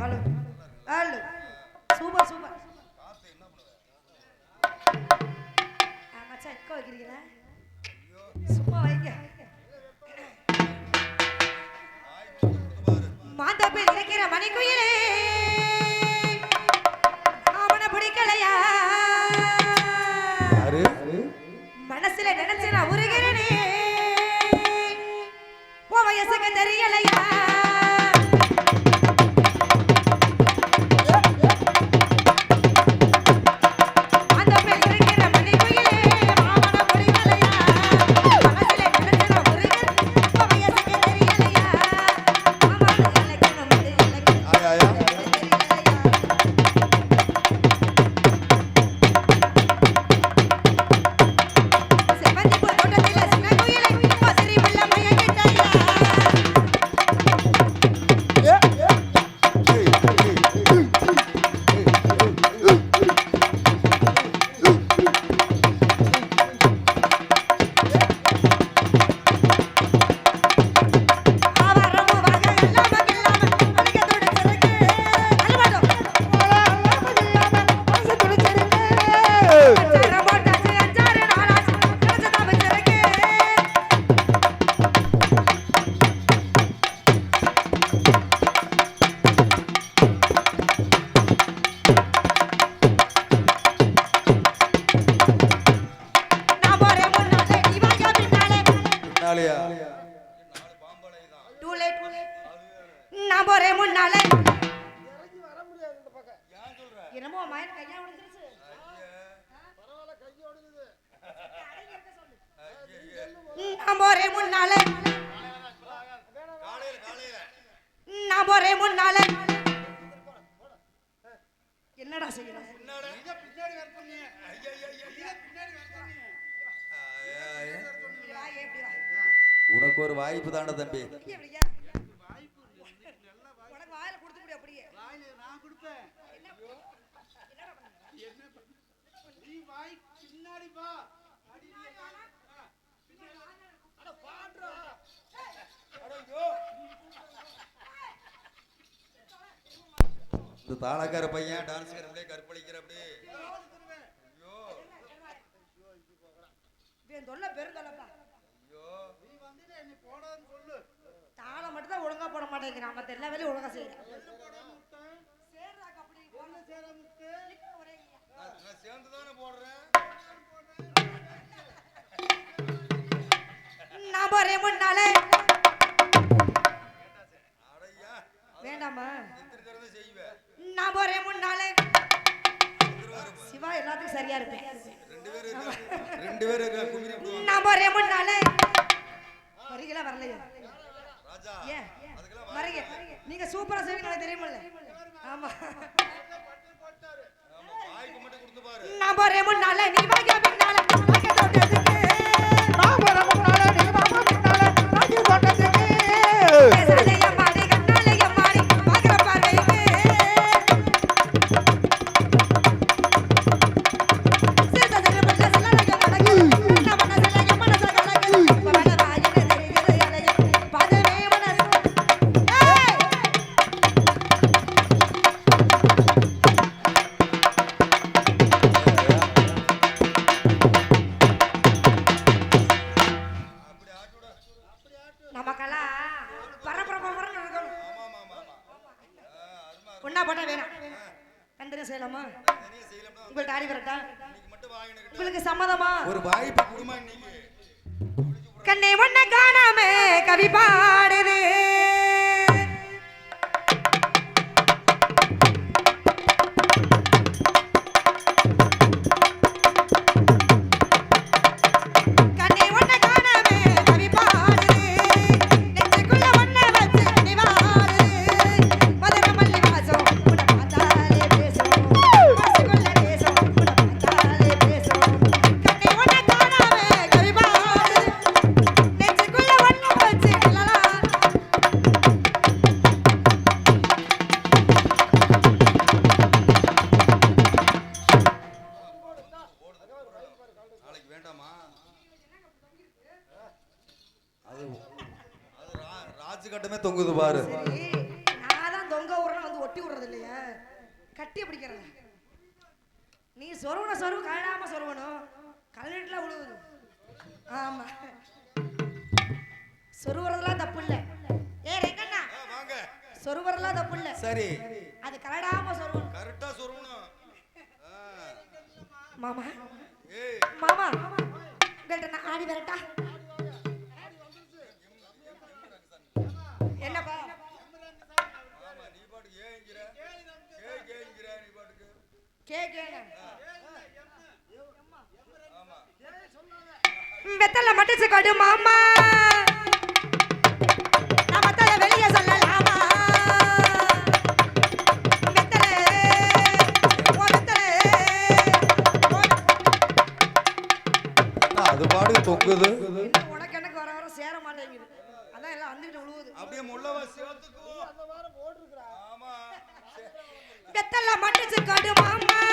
Hello. Hello. Hello super. Super மச்சான் எக்க வைக்கிறீங்களா சும்மா வைங்க. மாதாப்பில் மனசுல நினைச்சு நான் உருகிறேனே. உன் வயசுக்கு தெரியலையா? நாளையா டூ என்னடா செய்யலாம் வா. அட பாடுறா அட ஐயோ இந்த தாளக்கார பையன் டான்ஸ்கார அப்படியே கற்பழிக்கிற அப்படியே. தொல்லை பெருந்தொல்லப்பா ஐயோ நீ வந்துட்டு என்னை போடான்னு சொல்லு தாளம் மட்டும் தான் ஒழுங்கா போட மாட்டேங்கிறான் மத்த எல்லா வேலையும் ஒழுங்கா செய்யறான் முன்னாலே. வேண்டாமா? எத்திரி தடவை முன்னாலே. சிவா எல்லாத்துக்கும் சரியா இருப்பேன் ரெண்டு பேரும் நான் முன்னாலே வரலையா? ஏன் அதுக்கெல்லாம் வரீங்க. நீங்க சூப்பரா செய்வீங்க எனக்கு தெரியுமில்ல ஆமா. போட்டாரு ஆமா வாய்ப்பு மட்டும் கொடுத்து பாரு. நான் போறேன் முன்னாலே நீ வாங்க நமக்கெல்லாம் பரபர பரபரன்னு இருக்கணும். ஒண்ணா போட்டா வேணாம். கண்டினியூ செய்யலாமா? உங்கள்ட்ட ஆடி வரட்டா? உங்களுக்கு சம்மதமா? ஒரு வாய்ப்பு கண்ணை ஒண்ண காணாம கவி பாடுது. சரி நான் தான் தொங்க விடுறேன் வந்து ஒட்டி விடுறது இல்லையா கட்டி பிடிக்கிறது நீ சொருவன சொருவு கழடாம சொருவணும். கல்வெட்டுல விழுவுது ஆமா. சொருவுறதுலாம் தப்பு இல்ல ஏ ரெங்கண்ணா வாங்க. சொருவுறதுலாம் தப்பு இல்ல சரி. அது கலடாம சொருவணும். கரெக்டா சொல்லணும் ஆ. மாமா. ஏய். மாமா. உங்கள்கிட்ட நான் ஆடி வரட்டா? ஏங்கிற கே கேங்கிற நீ பாட்டுக்கு. கே ஆமா. வெத்தல மட்டிச்சு கொடு மாமா. நான் வெளிய சொல்லலாமா? அது தொங்குது என்ன உனக்கு எனக்கு வர வர சேர மாட்டேங்குது. அதான் எல்லாம் வந்துகிட்டு விழுவுது அப்படியே முள்ளவா சேர்த்துக்கோ அந்த வாரம் போட்டிருக்கிறா பெத்தல்ல மன்னிச்சு கடுவாமா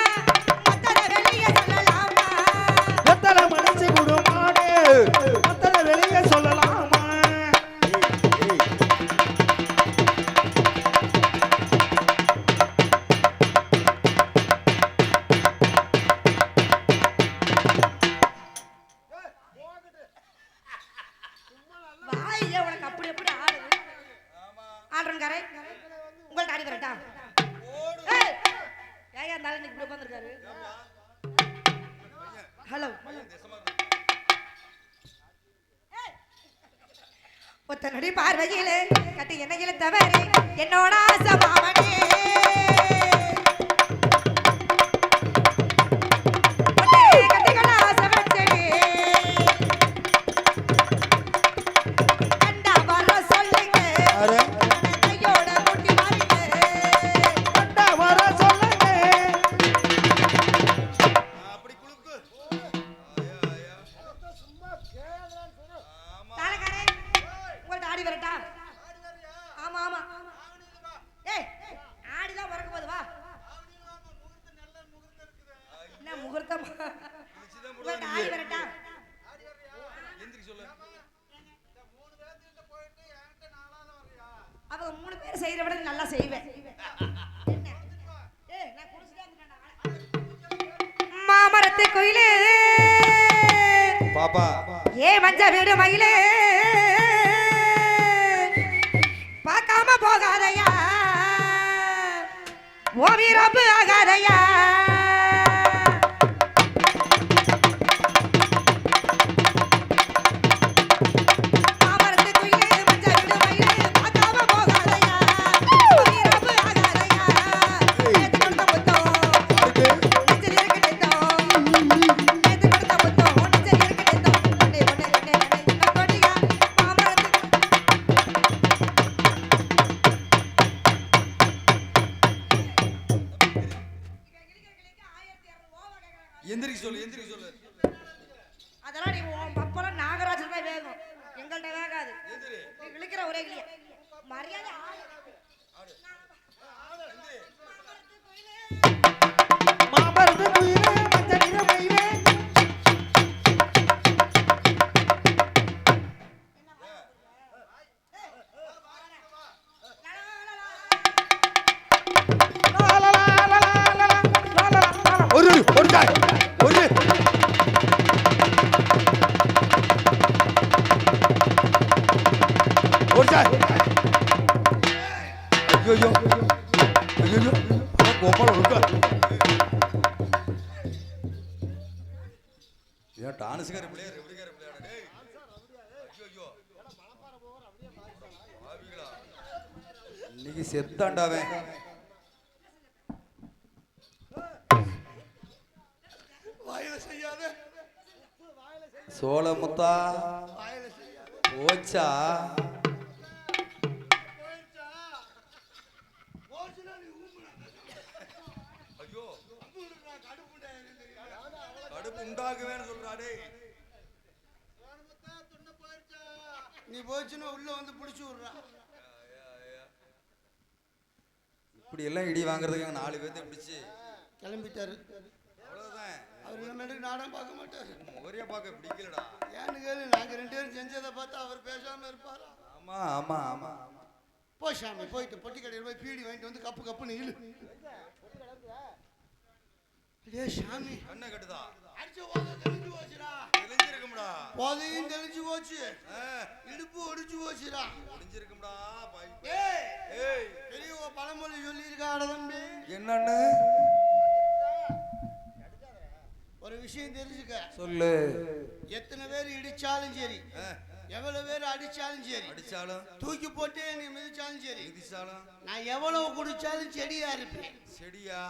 செத்தாண்டாவேன் சோழமுத்தா போச்சா? உண்டாகுவேன்னு சொல்றாடே. நீ போச்சுன்னா உள்ள வந்து பிடிச்சி விடுறா. இப்படி எல்லாம் இடி வாங்குறதுக்கு எங்க நாலு பேர்த்த பிடிச்சு. கிளம்பிட்டாரு. அவ்வளவுதான். அவர் இனிமேட்டுக்கு நாடகம் பார்க்க மாட்டாரு. ஒரே பார்க்க பிடிக்கலடா. ஏன்னு கேளு நாங்க ரெண்டு பேரும் செஞ்சதை பார்த்து அவர் பேசாம இருப்பாரா? ஆமா ஆமா ஆமா போ சாமி போயிட்டு பொட்டி கடையில் போய் பீடி வாங்கிட்டு வந்து கப்பு கப்புன்னு இழு. அடே சாமி. கண்ணை கட்டுதா? போதையும் தெளிஞ்சு போச்சு. இடுப்பு ஒடிச்சு போச்சுடா. ஏய் ஏய் என்னன்னு? ஒரு விஷயம் தெரிஞ்சுக்க. சொல்லு. எத்தனை பேர் இடிச்சாலும் சரி எவ்வளவு பேர் அடிச்சாலும் சரி அடிச்சாலும். தூக்கி போட்டு நீ மிதிச்சாலும் சரி மிதிச்சாலும். நான் எவ்வளவு குடிச்சாலும் செடியா இருப்பேன். செடியா?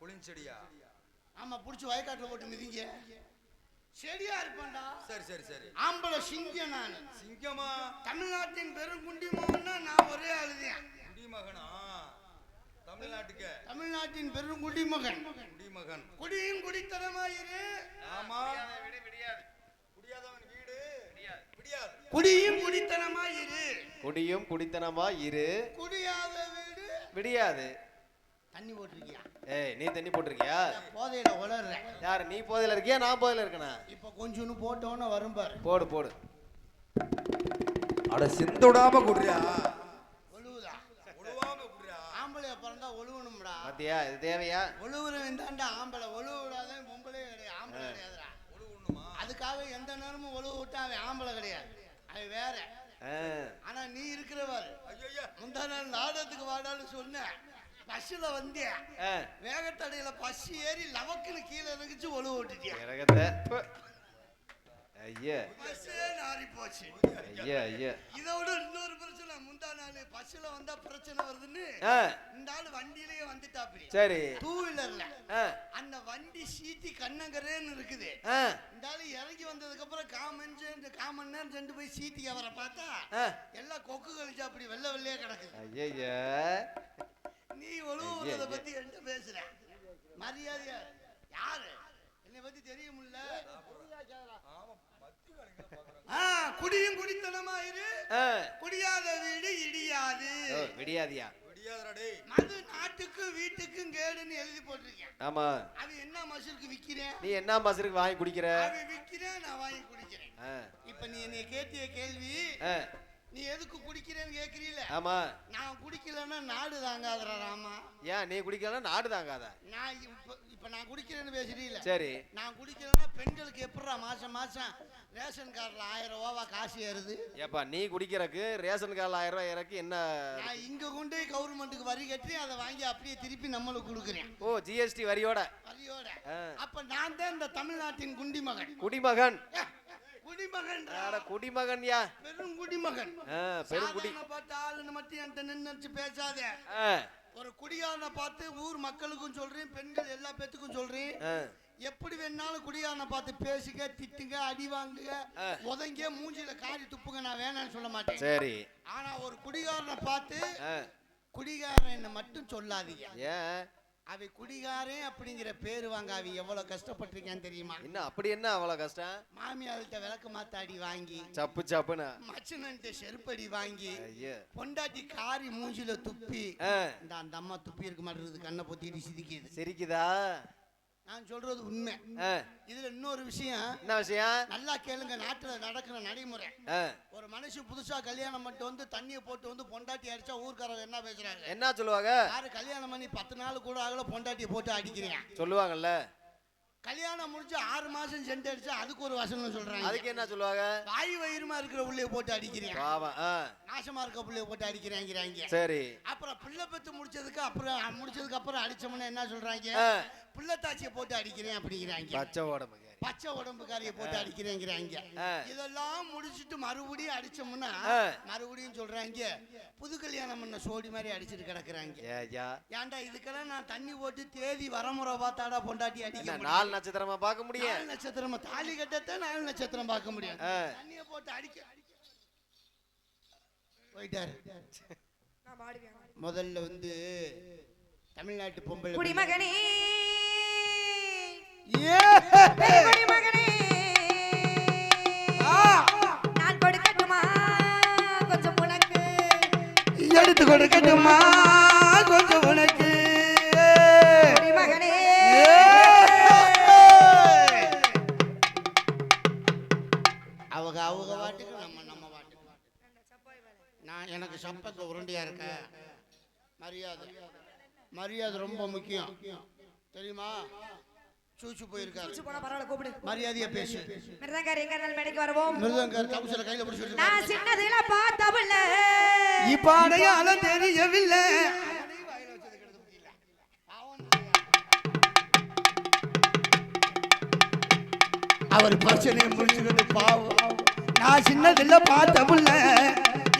புளிஞ்செடியா ஆமா புடிச்சு வயக்காட்டுல போட்டு மிதிங்க. செடியா இருப்பேன்டா. சரி சரி சரி. ஆம்பளை சிங்கம் நான். சிங்கமா? தமிழ்நாட்டின் பெருங்குண்டி மகன்னா நான் ஒரே அழுதேன் குடிமகனா தமிழ்நாட்டுக்கு. தமிழ்நாட்டின் பெருங்குடி மகன் குடிமகன். குடியும் குடித்தனமாயிரு. ஆமா. குடியாதவன் வீடு விடியாது. குடியும் குடித்தனமாயிரு. குடியும் குடித்தனமா இரு குடியாத வீடு விடியாது. தண்ணி போட்டிருக்கியா? ஏய் நீ தண்ணி போட்டிருக்கியா? போதையில உளர்றேன் யார் நீ போதையில இருக்கியா? நான் போதையில இருக்கனா? இப்ப கொஞ்சோன்னு போட்டோன்னு வரும் பாரு. போடு போடு. அட சிந்துடாம குடுறியா? ஒழுவணும்டா பாத்தியா இது தேவையா? ஒழுவுறவன் தாண்டா ஆம்பளை. ஒழுவு விடாதவன் பொம்பளே கிடையாது. ஆம்பளை கிடையாதுடா. அதுக்காக எந்த நேரமும் ஒழுவு விட்டா அவன் ஆம்பளை கிடையாது. அவன் வேற. ஆனா நீ இருக்கிறவர் முந்தா நாள் நாடகத்துக்கு வாடான்னு சொன்னேன் பஸ்ஸில் வந்தேன் ஆ, வேகத்தடையில பஸ் ஏறி லவக்குன்னு கீழே இறங்கிச்சு ஒழுவு விட்டுட்டியா? இறகத்தை. ஐயா. நாரி போச்சு. ஐயா ஐயா. இதை விட இன்னொரு பிரச்சனை. முந்தா நாள் பஸ்ஸில் வந்தா பிரச்சனை வருதுன்னு இந்த ஆள் வண்டியிலேயே வந்துட்டாப்படி. சரி. டூ வீலர்ல அந்த வண்டி சீட்டி கண்ணங்கரேன்னு இருக்குது. இந்த ஆளு இறங்கி வந்ததுக்கு அப்புறம் காமன் காமன் நேரம் சென்று போய் சீட்டி அவரை பார்த்தா. எல்லாம் கொக்கு கழிச்சு அப்படி வெள்ளை வெள்ளையா கிடக்குது. ஐயையா. நீ ஒழுவுறத பத்தி என்கிட்ட பேசுற. மரியாதையா யாரு? என்னை பத்தி தெரியுமில்ல குடியும் குடித்தனமா இரு குடியாத வீடு இடியாது. விடியாதியா? மது நாட்டுக்கும் வீட்டுக்கும் கேடுன்னு எழுதி போட்டிருக்கேன். ஆமா. அது என்ன மசூருக்கு விக்கிறேன் நீ என்ன மாசத்துக்கு வாங்கி குடிக்கிற? அது விக்கிறேன் நான் வாங்கி குடிக்கிறேன். இப்ப நீ என்னை கேட்டிய கேள்வி நீ எதுக்கு குடிக்கிறேன்னு கேக்குறீல? ஆமா. நான் குடிக்கலன்னா நாடு தாங்காதடா ராமா. ஏன் நீ குடிக்கலாம் நாடு தாங்காத? நான் இப்ப இப்ப நான் குடிக்கிறேன்னு பேசுறீல சரி. நான் குடிக்கலன்னா பெண்களுக்கு எப்படிடா மாசம் மாசம் ரேஷன் கார்டுல ஆயிரம் ரூபாவா காசு ஏறுது? ஏப்பா நீ குடிக்கிறக்கு ரேஷன் கார்டில் ஆயிரம் ரூபாய் இறக்கி என்ன? நான் இங்க கொண்டு கவர்மெண்ட்டுக்கு வரி கட்டி அதை வாங்கி அப்படியே திருப்பி நம்மளுக்கு கொடுக்குறேன். ஓ ஜிஎஸ்டி வரியோட. வரியோட. அப்ப நான் தான் இந்த தமிழ்நாட்டின் குண்டிமகன். குடிமகன். குடிமகன் அட குடிமகன் யா? பெரும் குடிமகன். பெருங்குடி பார்த்து ஆளுன்னு மட்டும் என்கிட்ட நின்று பேசாத. ஒரு குடியாரனை பார்த்து ஊர் மக்களுக்கும் சொல்றேன் பெண்கள் எல்லா பேத்துக்கும் சொல்றேன். எப்படி வேணாலும் குடியாரனை பார்த்து பேசுங்க திட்டுங்க அடி வாங்குங்க. உதங்க மூஞ்சில காரி துப்புங்க நான் வேணாம்னு சொல்ல மாட்டேன். சரி. ஆனா ஒரு குடிகாரனை பார்த்து குடிகாரன் மட்டும் சொல்லாதீங்க. ஏன்? அவை குடிகாரன் அப்படிங்கிற பேரு வாங்க அவ எவ்வளவு கஷ்டப்பட்டிருக்கான்னு தெரியுமா? என்ன அப்படி என்ன அவ்வளோ கஷ்டம்? மாமியார்கிட்ட விளக்கு மாத்தாடி வாங்கி சப்பு சப்புன்னு. மச்சனன்ட்ட செருப்படி வாங்கி ஐயா. பொண்டாட்டி காரி மூஞ்சில துப்பி இந்த அந்த அம்மா துப்பி இருக்க மாட்டேங்குது கண்ணை பொத்திட்டு சிரிக்குது. சிரிக்குதா? நான் சொல்றது உண்மை. இதுல இன்னொரு விஷயம். என்ன விஷயம்? நல்லா கேளுங்க நாட்டுல நடக்கிற நடைமுறை. ஒரு மனுஷன் புதுசா கல்யாணம் பண்ணிட்டு வந்து தண்ணியை போட்டு வந்து பொண்டாட்டி அடிச்சா ஊர்க்காரங்க என்ன பேசுறாங்க என்ன சொல்லுவாங்க? யாரு கல்யாணம் பண்ணி பத்து நாள் கூட ஆகல பொண்டாட்டியை போட்டு அடிக்கிறேன் சொல்லுவாங்கல்ல. கல்யாணம் முடிஞ்சு ஆறு மாசம் சென்று அடிச்சா அதுக்கு ஒரு வசனம் சொல்றாங்க. அதுக்கு என்ன சொல்லுவாங்க? வாய் வயிறுமா இருக்கிற புள்ளைய போட்டு அடிக்கிறேன் நாசமா இருக்க புள்ளைய போட்டு அடிக்கிறாங்கிறாங்க. சரி. அப்புறம் பிள்ளை பெத்து முடிச்சதுக்கு அப்புறம் முடிச்சதுக்கு அப்புறம் அடிச்சோம்னா என்ன சொல்றாங்க? பிள்ளை தாச்சியை போட்டு அடிக்கிறேன் அப்படிங்கிறாங்க. பச்சை உடம்பு பச்சை உடம்புக்காரிய போட்டு அடிக்கிறேங்கிறாங்க. இதெல்லாம் முடிச்சிட்டு மறுபடியும் அடிச்சோம்னா. மறுபடியும் சொல்றாங்க புது கல்யாணம் பண்ண சோடி மாதிரி அடிச்சிட்டு கிடக்குறாங்க. ஏயா ஏன்டா இதுக்கெல்லாம் நான் தண்ணி போட்டு தேதி வரமுறை பார்த்தாடா பொண்டாட்டி அடிக்க. நாலு நட்சத்திரமா பார்க்க முடியும்? நாலு நட்சத்திரமா தாலி கட்டத்தான் நாலு நட்சத்திரம் பார்க்க முடியும். தண்ணிய போட்டு அடிக்க போயிட்டாரு. முதல்ல வந்து தமிழ்நாட்டு பொம்பளை குடிமகனே எடுத்து கொடுக்கட்டுமா? கொஞ்சம் உனக்கு. அவங்க அவங்க வாட்டுக்கு நம்ம நம்ம வாட்டுக்கு. நான் எனக்கு சப்பக்க உருண்டையா இருக்க. மரியாதை. மரியாதை ரொம்ப முக்கியம். தெரியுமா? சூச்சு போயிருக்காரு. சூச்சு போனா பரவாயில்ல கூப்பிடு. மரியாதையா பேசு. மிருதங்கார் எங்க இருந்தாலும் மேடைக்கு வருவோம். மிருதங்கர் தவுசல கையில பிடிச்சிட்டு நான் சின்னதுல பார்த்தவள இப்ப அடையாளம் தெரியவில்லை. அவர் பிரச்சனையை முடிச்சுக்கிட்டு பாவம். நான் சின்னதுல பார்த்த புள்ள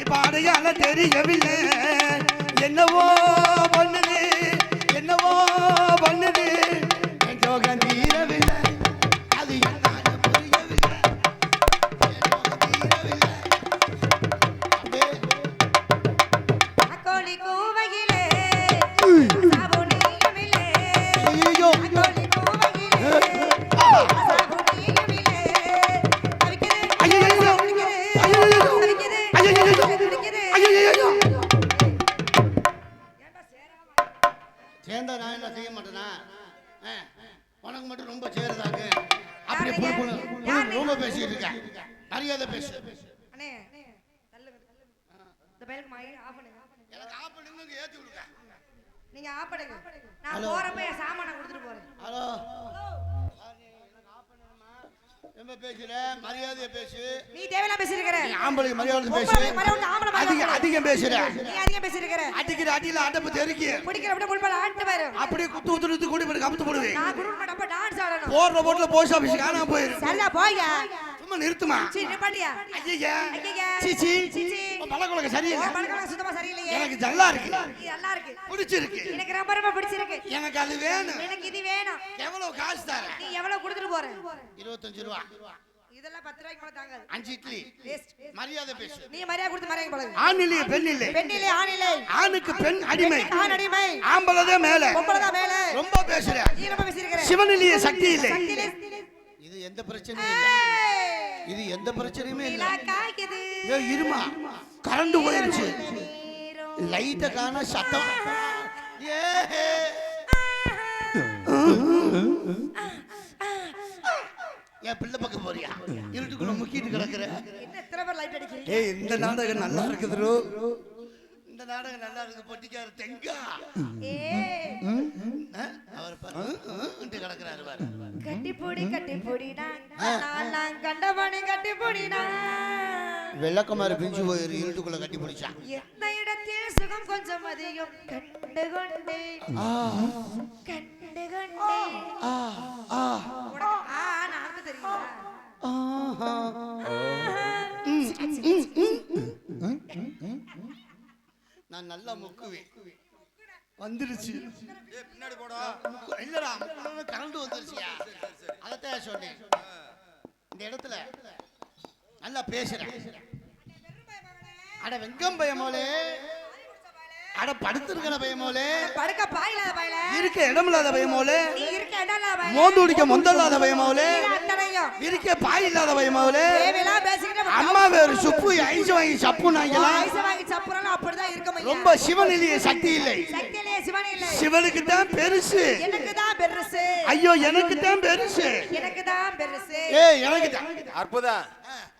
இப்ப அடையாளம் தெரியவில்லை. என்னவோ பண்ணுது. அப்படியே ஆட்டு குத்து குத்து குத்து கூடி போட்டு கமுத்து போடுவேன் நான் குரூப் பண்ணப்ப டான்ஸ் ஆடணும். போடுற போட்டுல போஸ்ட் ஆபீஸ் காணாம போயிரு சரியா போய்யா சும்மா நிறுத்துமா? சீ நிப்பாட்டியா? ஐயா சீச்சி. பழக்கொழக்க ஓ, சரியில்லை. பழக்கம் சுத்தமா சரியில்லையே. எனக்கு ஜல்லா இருக்கு. இது நல்லா இருக்கு. பிடிச்சிருக்கு. எனக்கு ரொம்ப ரொம்ப பிடிச்சிருக்கு. எனக்கு அது வேணும். எனக்கு இது வேணும். எவ்வளவு காசு தர நீ எவ்வளவு கொடுத்துட்டு போற? இருபத்தஞ்சு ரூபா. இதெல்லாம் பத்து ரூபாய்க்கு மேல தாங்காது அஞ்சு இட்லி. வேஸ்ட் மரியாதை பேசு. நீ மரியாதை கொடுத்து மரியாதை பழகு ஆண் இல்லை பெண் இல்லை ஆணிலே. ஆணுக்கு பெண் அடிமை. ஆண் அடிமை. ஆம்பளதே மேல. பொம்பளைதான் மேல. ரொம்ப பேசுற. நீ ரொம்ப பேசிருக்கிற சிவனிலேயே சக்தி இல்லை இது எந்த பிரச்சனையும் இல்லை. ஏய், இது எந்த பிரச்சனையுமே இல்லை. இருமா. கரண்ட் போயிருச்சு. லைட்ட காண சத்தம். ஏ என் பிள்ளை பக்கம் போறியா? இருட்டுக்குள்ள முக்கிட்டு கிடக்குற. என்ன பேர் லைட் அடிக்கிறீங்க? ஏய் இந்த நாடகம் நல்லா இருக்குது இந்த நாடகம் நல்லா இருக்கு பொட்டிக்காரு தெங்கா? அவர் கிடக்குறாரு பாரு. கட்டிப்பொடி கட்டிப்பொடினா நான் நான் கண்டபடி கட்டிப்பொடினா வெள்ளக்கமாறு பிஞ்சு போயிரு இருட்டுக்குள்ள கட்டி பிடிச்சான் எந்த இடத்தில் சுகம் கொஞ்சம் அதிகம்? கண்டு கண்டு. ஆ. நான் தெரியுமா? நான் நல்லா முக்குவேன். வந்துருச்சு பின்னாடி போடா. இல்லடா கரண்ட் வந்துருச்சியா? அதைத்தான் சொன்னேன். இந்த இடத்துல நல்லா பேசுறேன் அட வெங்கம் பயமோலே அட படுத்திருக்கிற பயமோலே படுக்க பாயிலாத பாயில இருக்க இடமில்லாத பயமோலே நீ இருக்க இடம் இல்லாத பாயில மோந்து குடிக்க மொந்தல்லாத பயமோலே அத்தனையும் இருக்க பாய் இல்லாத பயமோலே அம்மா வேறு சுப்பு ஐஸ் வாங்கி சப்பு நாங்கலாம் வயசு வாங்கி சப்புறாலும் அப்படிதான் இருக்கும் ஐயா. ரொம்ப சிவனிலேயே சக்தி இல்லை. சக்தியிலே சிவன் இல்லை. சிவனுக்கு தான் பெருசு. எனக்கு தான் பெருசு. ஐயோ எனக்கு தான் பெருசு. எனக்கு தான் பெருசு. ஏய் எனக்கு தான் அற்புதம்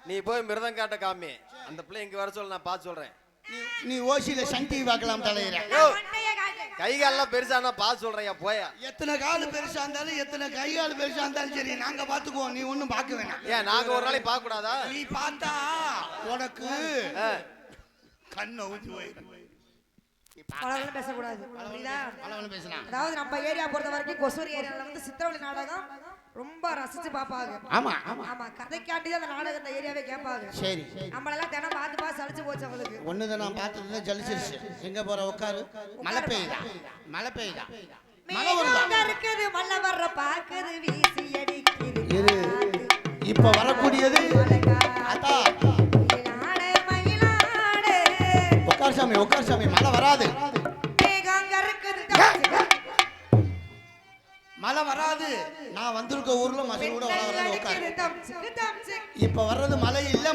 நீ போய் மிருதம் காட்ட காமி. அந்த பிள்ளை இங்க வர சொல்ல நான் பார்த்து சொல்றேன். நீ- நீ ஓசியில சக்தி பார்க்கலாம் தலையிற. கை காலெல்லாம் பெருசானா பார்த்து சொல்றேன் போயா. எத்தனை கால் பெருசா இருந்தாலும் எத்தனை கை கால் பெருசா இருந்தாலும் சரி நாங்க பாத்துக்குவோம் நீ ஒண்ணும் பார்க்க வேணாம். ஏன் நாங்க ஒரு நாளைக்கு பார்க்க கூடாதா நீ பார்த்தா உனக்கு. கண்ணை ஊத்தி போயிடும். பலவெல்லாம் பேசக்கூடாது. அதாவது நம்ம ஏரியா பொறுத்த வரைக்கும் கொசூர் ஏரியால வந்து சித்திரவழி நாடகம் ரொம்ப ரசிச்சு பாப்பாங்க ஆமா ஆமா. கதைக்காண்டி தான் அந்த நாடகம் இந்த ஏரியாவே கேட்பாங்க. சரி. நம்மளெல்லாம் தினம் பார்த்து பார்த்து சலிச்சு போச்சு அவங்களுக்கு ஒண்ணுதான் நான் பார்த்ததுல ஜலிச்சிருச்சு. எங்க போற உட்காரு. மழை பெய்யுதா? மழை பெய்யுதா? இருக்குது மழை வர்ற பாக்குது வீசி அடிக்குது. இப்ப வரக்கூடியது? மயிலாடு. உட்கார் சாமி உட்கார் சாமி. மழை வராது. மழை வராது. நான் வந்திருக்க ஊர்ல வர சிக்கு தம் சிக்கு. இப்ப வர்றது மழை இல்ல